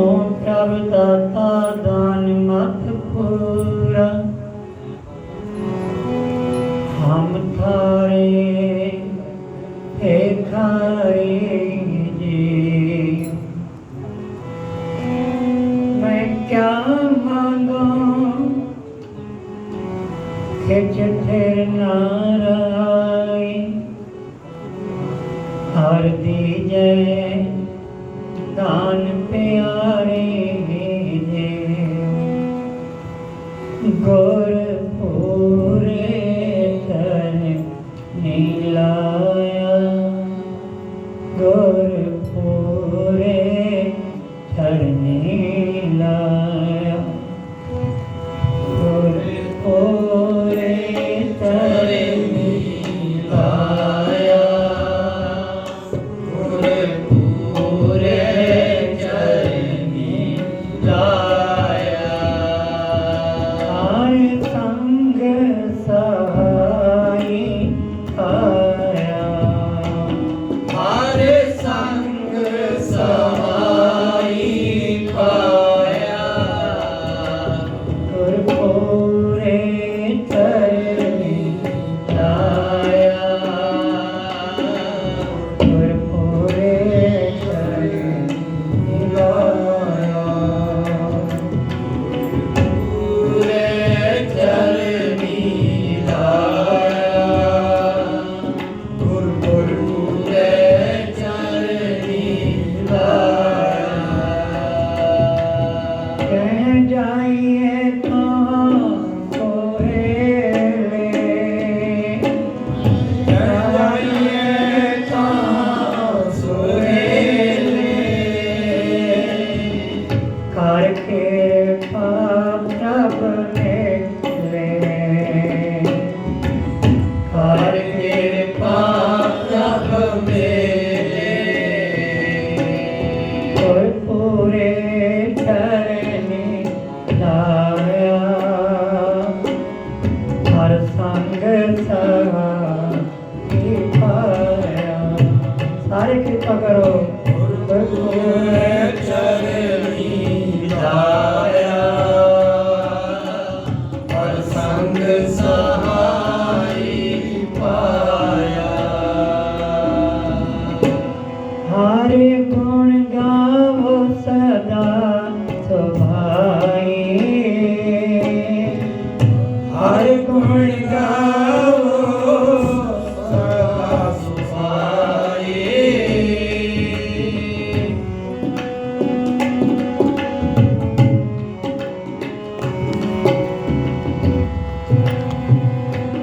ਪ੍ਰਭ ਦਾਤਾ ਦਾਨ ਮਤ ਪੂਰਾ ਹਮ ਥਾਰੇ ਹੈ ਖਾਰੇ ਜੀ ਮੈਂ ਕਿਆ ਮੰਗਾਂ ਖਿਚ ਠੇਰ ਨਾ ਰਹਾਈ ਹਰ ਦੀ ਜੈ ਜਾਨ ਪਿਆਰੇ ਜੇ ਗੁਰ ਪੂਰੇ ਤਨ ਨੀਲਾਇਆ। ਗੁਰ ਸਾਰੇ ਕਿਰਪਾ ਕਰੋ।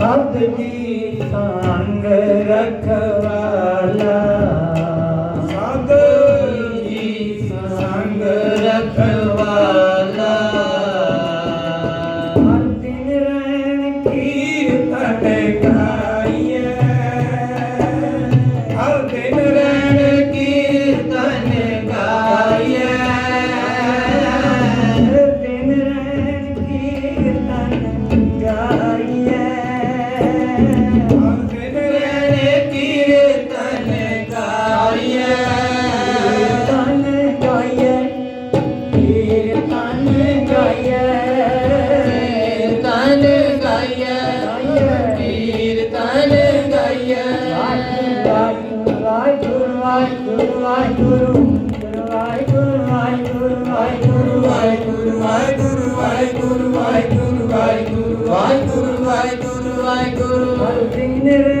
ਸਭ ਜੀ ਸੰਗ ਰਖਵਾਲਾ।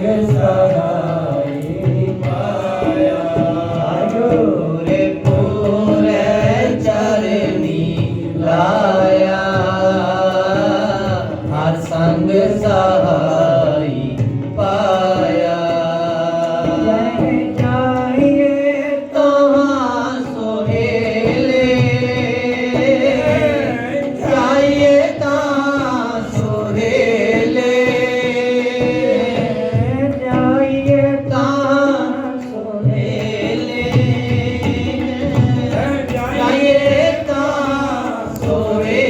Krishna